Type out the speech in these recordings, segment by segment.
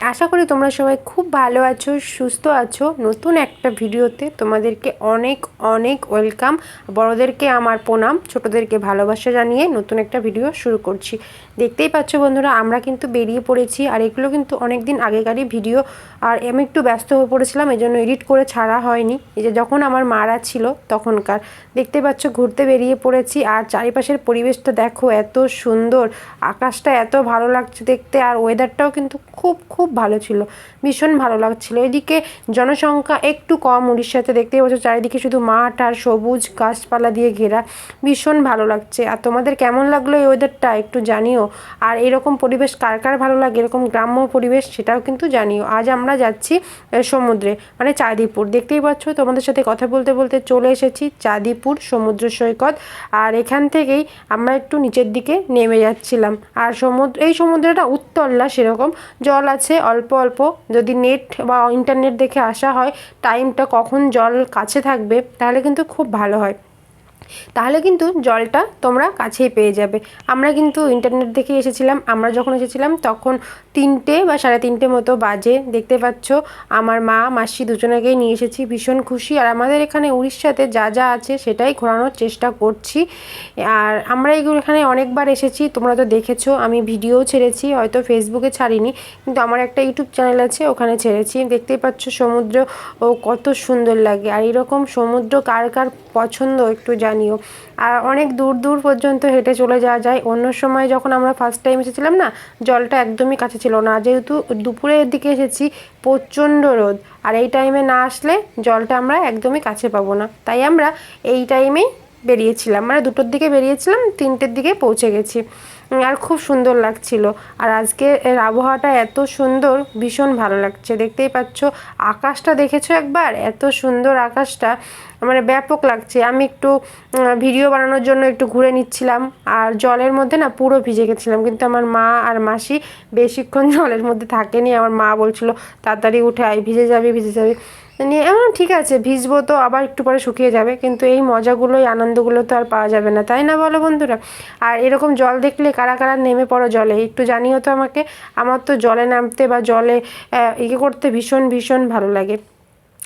আশা করি তোমরা সবাই খুব ভালো আছো, সুস্থ আছো। নতুন একটা ভিডিওতে তোমাদেরকে অনেক অনেক ওয়েলকাম। বড়োদেরকে আমার প্রণাম, ছোটোদেরকে ভালোবাসা জানিয়ে নতুন একটা ভিডিও শুরু করছি। দেখতেই পাচ্ছ বন্ধুরা, আমরা কিন্তু বেরিয়ে পড়েছি আর এগুলো কিন্তু অনেক দিন আগেকারই ভিডিও। আর আমি একটু ব্যস্ত হয়ে পড়েছিলাম এই জন্য এডিট করে ছাড়া হয়নি। এই যে যখন আমার মারা ছিল তখনকার। দেখতে পাচ্ছ ঘুরতে বেরিয়ে পড়েছি আর চারিপাশের পরিবেশটা দেখো এত সুন্দর, আকাশটা এত ভালো লাগছে দেখতে আর ওয়েদারটাও কিন্তু খুব খুব ভালো ছিল। ভীষণ ভালো লাগছিল। এদিকে জনসংখ্যা একটু কম উড়িষ্যাতে দেখতেই পাচ্ছ, চারিদিকে শুধু মাঠ আর সবুজ গাছপালা দিয়ে ঘেরা। ভীষণ ভালো লাগছে। আর তোমাদের কেমন লাগল এই ওয়েদারটা একটু জানিও। আর এরকম পরিবেশ কার কার ভালো লাগে, এরকম গ্রাম্য পরিবেশ সেটাও কিন্তু জানিও। আজ আমরা যাচ্ছি সমুদ্রে মানে চাঁদিপুর। দেখতেই পাচ্ছ, তোমাদের সাথে কথা বলতে বলতে চলে এসেছি চাঁদিপুর সমুদ্র সৈকত। আর এখান থেকেই আমরা একটু নিচের দিকে নেমে যাচ্ছিলাম। আর সমুদ্র, এই সমুদ্রটা উত্তল্লা সেরকম। জল আছে অল্প অল্প যদি নেট বা ইন্টারনেট দেখে আসা হয় টাইমটা কখন জল কাছে থাকবে, তাহলে কিন্তু খুব ভালো হয়। তাহলে কিন্তু জলটা তোমরা কাছেই পেয়ে যাবে। আমরা কিন্তু ইন্টারনেট দেখে এসেছিলাম, আমরা যখন এসেছিলাম তখন তিনটে বা সাড়ে তিনটে মতো বাজে, দেখতে পাচ্ছ? আমার মা, মাসি দুজনাকেই নিয়ে এসেছি, ভীষণ খুশি। আর আমাদের এখানে উড়িষ্যাতে যা যা আছে সেটাই ঘোরানোর চেষ্টা করছি। আর আমরা এইগুলো এখানে অনেকবার এসেছি, তোমরা তো দেখেছ, আমি ভিডিও ছেড়েছি, হয়তো ফেসবুকে ছাড়িনি, কিন্তু আমার একটা ইউটিউব চ্যানেল আছে, ওখানে ছেড়েছি। দেখতেই পাচ্ছ সমুদ্র, ও কত সুন্দর লাগে। আর এরকম সমুদ্র কার কার পছন্দ, একটু জানিও। আর অনেক দূর দূর পর্যন্ত হেঁটে চলে যাওয়া যায়। অন্য সময় যখন আমরা ফার্স্ট টাইম এসেছিলাম না, জলটা একদমই কাছে ছিল না। যেহেতু দুপুরের দিকে এসেছি, প্রচণ্ড রোদ। আর এই টাইমে না আসলে জলটা আমরা একদমই কাছে পাবো না। তাই আমরা এই টাইমেই বেরিয়েছিলাম। মানে দুটোর দিকে বেরিয়েছিলাম, তিনটের দিকে পৌঁছে গেছি। আর খুব সুন্দর লাগছিল। আর আজকে এর আবহাওয়াটা এত সুন্দর, ভীষণ ভালো লাগছে। দেখতেই পাচ্ছ, আকাশটা দেখেছ একবার? এত সুন্দর আকাশটা মানে ব্যাপক লাগছে। আমি একটু ভিডিও বানানোর জন্য একটু ঘুরে নিচ্ছিলাম। আর জলের মধ্যে না পুরো ভিজে গেছিলাম। কিন্তু আমার মা আর মাসি বেশিক্ষণ জলের মধ্যে থাকেনি। আমার মা বলছিল, তাড়াতাড়ি উঠে আয়, ভিজে যাবে ভিজে যাবে। নিয়ে এমন ঠিক আছে, ভিজবো তো আবার একটু পরে শুকিয়ে যাবে, কিন্তু এই মজাগুলোই, আনন্দগুলো তো আর পাওয়া যাবে না, তাই না বলো বন্ধুরা? আর এরকম জল দেখলে কারা কারা নেমে পড়ো জলে? একটু জানিও তো আমাকে, আমার তো জলে নামতে বা জলে ইয়ে করতে ভীষণ ভীষণ ভালো লাগে।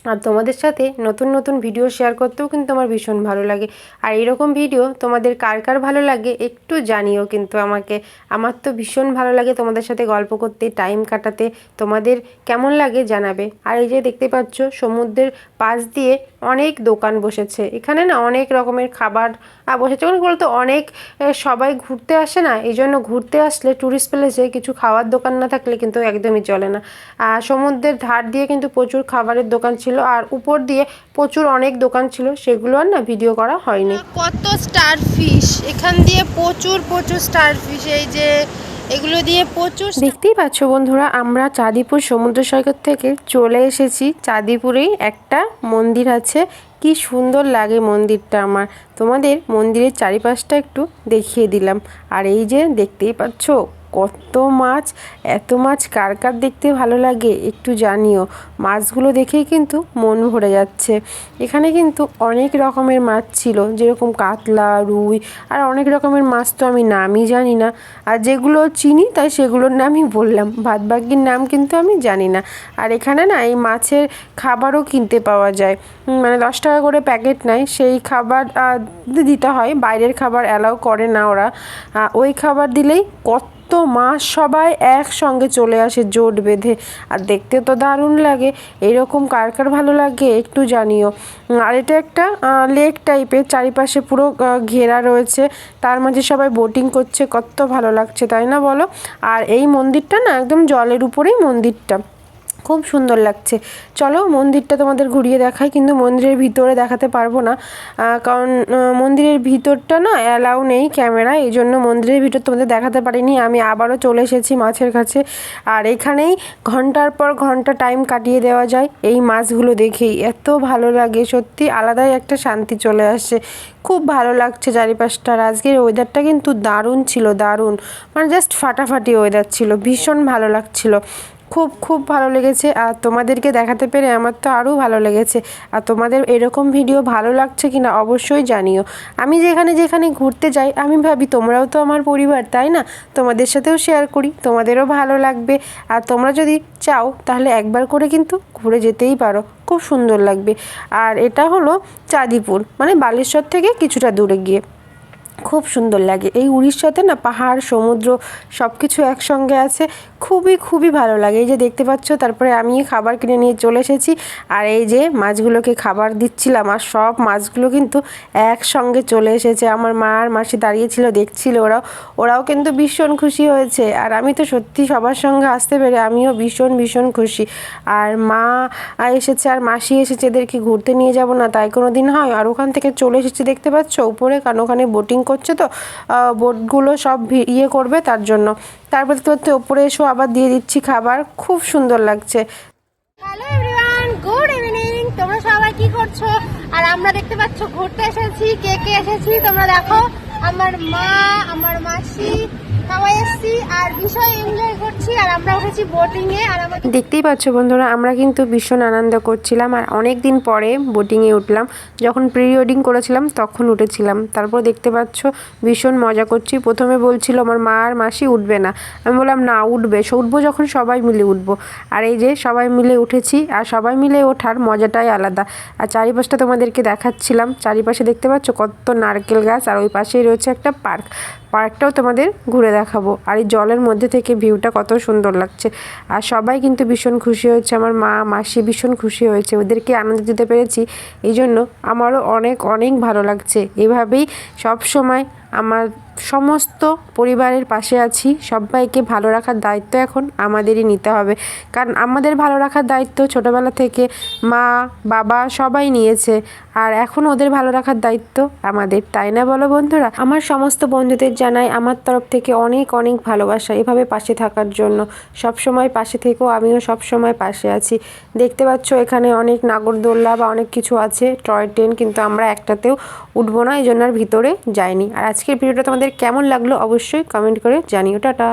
আর তোমাদের সাথে নতুন নতুন ভিডিও শেয়ার করতেও কিন্তু আমার ভীষণ ভালো লাগে। আর এরকম ভিডিও তোমাদের কার কার ভালো লাগে একটু জানিও কিন্তু আমাকে। আমার তো ভীষণ ভালো লাগে তোমাদের সাথে গল্প করতে টাইম কাটাতে, তোমাদের কেমন লাগে জানাবে। আর এই যে দেখতে পাচ্ছ, সমুদ্রের পাশ দিয়ে অনেক দোকান বসেছে। এখানে না অনেক রকমের খাবার বসেছে। মানে বলতো, অনেক সবাই ঘুরতে আসে না এই জন্য ঘুরতে আসলে ট্যুরিস্ট প্লেসে কিছু খাওয়ার দোকান না থাকলে কিন্তু একদমই চলে না। আর সমুদ্রের ধার দিয়ে কিন্তু প্রচুর খাবারের দোকান ছিল। আর উপর দিয়ে প্রচুর অনেক দোকান ছিল সেগুলো আর না ভিডিও করা হয়নি। কত স্টার ফিশ এখান দিয়ে প্রচুর প্রচুর স্টার ফিশ এই যে এগুলো দিয়ে প্রচুর দেখতেই পাচ্ছ বন্ধুরা আমরা চাঁদিপুর সমুদ্র সৈকত থেকে চলে এসেছি। চাঁদিপুরেই একটা মন্দির আছে। কি সুন্দর লাগে মন্দিরটা আমার। তোমাদের মন্দিরের চারিপাশটা একটু দেখিয়ে দিলাম। আর এই যে দেখতেই পাচ্ছ কত মাছ, এত মাছ কার কার দেখতে ভালো লাগে একটু জানিও। মাছগুলো দেখেই কিন্তু মন ভরে যাচ্ছে। এখানে কিন্তু অনেক রকমের মাছ ছিল, যেরকম কাতলা, রুই, আর অনেক রকমের মাছ তো আমি নামই জানি না। আর যেগুলো চিনি, তাই সেগুলোর নামই বললাম। ভাত বাকির নাম কিন্তু আমি জানি না। আর এখানে না এই মাছের খাবারও কিনতে পাওয়া যায়। মানে দশ টাকা করে প্যাকেট নেয় সেই খাবার দিতে হয়। বাইরের খাবার অ্যালাউ করে না ওরা। ওই খাবার দিলেই কত মাছ সবাই একসঙ্গে চলে আসে জোট বেঁধে। আর দেখতে তো দারুণ লাগে, এরকম কার কার ভালো লাগে একটু জানিও। আর এটা একটা লেক টাইপের চারিপাশে পুরো ঘেরা রয়েছে, তার মাঝে সবাই বোটিং করছে কত ভালো লাগছে, তাই না বলো? আর এই মন্দিরটা না একদম জলের উপরেই মন্দিরটা। খুব সুন্দর লাগছে। চলো মন্দিরটা তোমাদের ঘুরিয়ে দেখাই, কিন্তু মন্দিরের ভিতরে দেখাতে পারব না। কারণ মন্দিরের ভিতরটা না অ্যালাউ নেই ক্যামেরা এই জন্য মন্দিরের ভিতর তোমাদের দেখাতে পারিনি। আমি আবারও চলে এসেছি মাছের কাছে। আর এখানেই ঘণ্টার পর ঘণ্টা টাইম কাটিয়ে দেওয়া যায়। এই মাছগুলো দেখেই এত ভালো লাগে, সত্যি আলাদাই একটা শান্তি চলে আসে খুব ভালো লাগছে চারিপাশটার। আজকের ওয়েদারটা কিন্তু দারুণ ছিল, দারুণ। মানে জাস্ট ফাটাফাটি ওয়েদার ছিল, ভীষণ ভালো লাগছিল। খুব খুব ভালো লেগেছে। আর তোমাদেরকে দেখাতে পেরে আমার তো আরও ভালো লেগেছে। আর তোমাদের এরকম ভিডিও ভালো লাগছে কি না অবশ্যই জানিও। আমি যেখানে যেখানে ঘুরতে যাই, আমি ভাবি তোমরাও তো আমার পরিবার, তাই না? তোমাদের সাথেও শেয়ার করি, তোমাদেরও ভালো লাগবে। আর তোমরা যদি চাও, তাহলে একবার করে কিন্তু ঘুরে যেতেই পারো। খুব সুন্দর লাগবে। আর এটা হলো চাঁদিপুর মানে বালেশ্বর থেকে কিছুটা দূরে গিয়ে। খুব সুন্দর লাগে। এই উড়িষ্যাতে না পাহাড়, সমুদ্র সব কিছু একসঙ্গে আছে। খুবই খুবই ভালো লাগে। এই যে দেখতে পাচ্ছ, তারপরে আমি খাবার কিনে নিয়ে চলে এসেছি। আর এই যে মাছগুলোকে খাবার দিচ্ছিলাম, আর সব মাছগুলো কিন্তু একসঙ্গে চলে এসেছে। আমার মা আর মাসি দাঁড়িয়েছিল, দেখছিল ওরাও। ওরাও কিন্তু ভীষণ খুশি হয়েছে। আর আমি তো সত্যি সবার সঙ্গে আসতে পেরে আমিও ভীষণ ভীষণ খুশি। আর মা এসেছে, আর মাসি এসেছে, এদেরকে ঘুরতে নিয়ে যাব না, তাই কোনো দিন হয়। আর ওখান থেকে চলে এসেছে, দেখতে পাচ্ছ? উপরে কারণ ওখানে বোটিং করছে তো বোটগুলো সব ইয়ে করবে তার জন্য। তারপরে তো ওপরে এসো, আবার দিয়ে দিচ্ছি খাবার। খুব সুন্দর লাগছে। Hello everyone, good evening. তোমরা সবাই কি করছ? আর আমরা দেখতে পাচ্ছ, ঘুরতে এসেছি, কে কে এসেছি? তোমরা দেখো, আমার মা, আমার মাসি দেখতেই পাচ্ছ বন্ধুরা, আমরা কিন্তু ভীষণ আনন্দ করছিলাম, আর অনেক দিন পরে বোটিংয়ে উঠলাম। যখন প্রি ওয়েডিং করেছিলাম, তখন উঠেছিলাম। তারপর দেখতে পাচ্ছ, ভীষণ মজা করছি। প্রথমে বলছিল আমার মা আর মাসি উঠবে না। আমি বললাম, না, উঠবে। উঠবো যখন সবাই মিলে উঠবো। আর এই যে সবাই মিলে উঠেছি, আর সবাই মিলে ওঠার মজাটাই আলাদা। আর চারিপাশটা তোমাদেরকে দেখাচ্ছিলাম। চারিপাশে দেখতে পাচ্ছ কত নারকেল গাছ, আর ওই পাশেই রয়েছে একটা পার্ক। পার্কটাও তোমাদের ঘুরে দেখাবো। আর এই জলের মধ্যে থেকে ভিউটা কত সুন্দর লাগছে। আর সবাই কিন্তু ভীষণ খুশি হয়েছে। আমার মা, মাসি ভীষণ খুশি হয়েছে। ওদেরকে আনন্দ দিতে পেরেছি। এই জন্য আমারও অনেক অনেক ভালো লাগছে। এভাবেই সব সময় আমার সমস্ত পরিবারের পাশে আছি। সবাইকে ভালো রাখার দায়িত্ব এখন আমাদেরই নিতে হবে। কারণ আমাদের ভালো রাখার দায়িত্ব ছোটোবেলা থেকে মা, বাবা সবাই নিয়েছে। আর এখন ওদের ভালো রাখার দায়িত্ব আমাদের, তাই না বলো বন্ধুরা? আমার সমস্ত বন্ধুদের জানাই আমার তরফ থেকে অনেক অনেক ভালোবাসা এভাবে পাশে থাকার জন্য। সব সময় পাশে থেকেও আমিও সব সময় পাশে আছি। দেখতে পাচ্ছ এখানে অনেক নাগরদোল্লা বা অনেক কিছু আছে, টয় ট্রেন, কিন্তু আমরা একটাতেও উঠবো না, এই জন্য আর ভিতরে যাইনি। আর আজকের ভিডিওটা কেমন লাগল অবশ্যই কমেন্ট করে জানিও টাটা।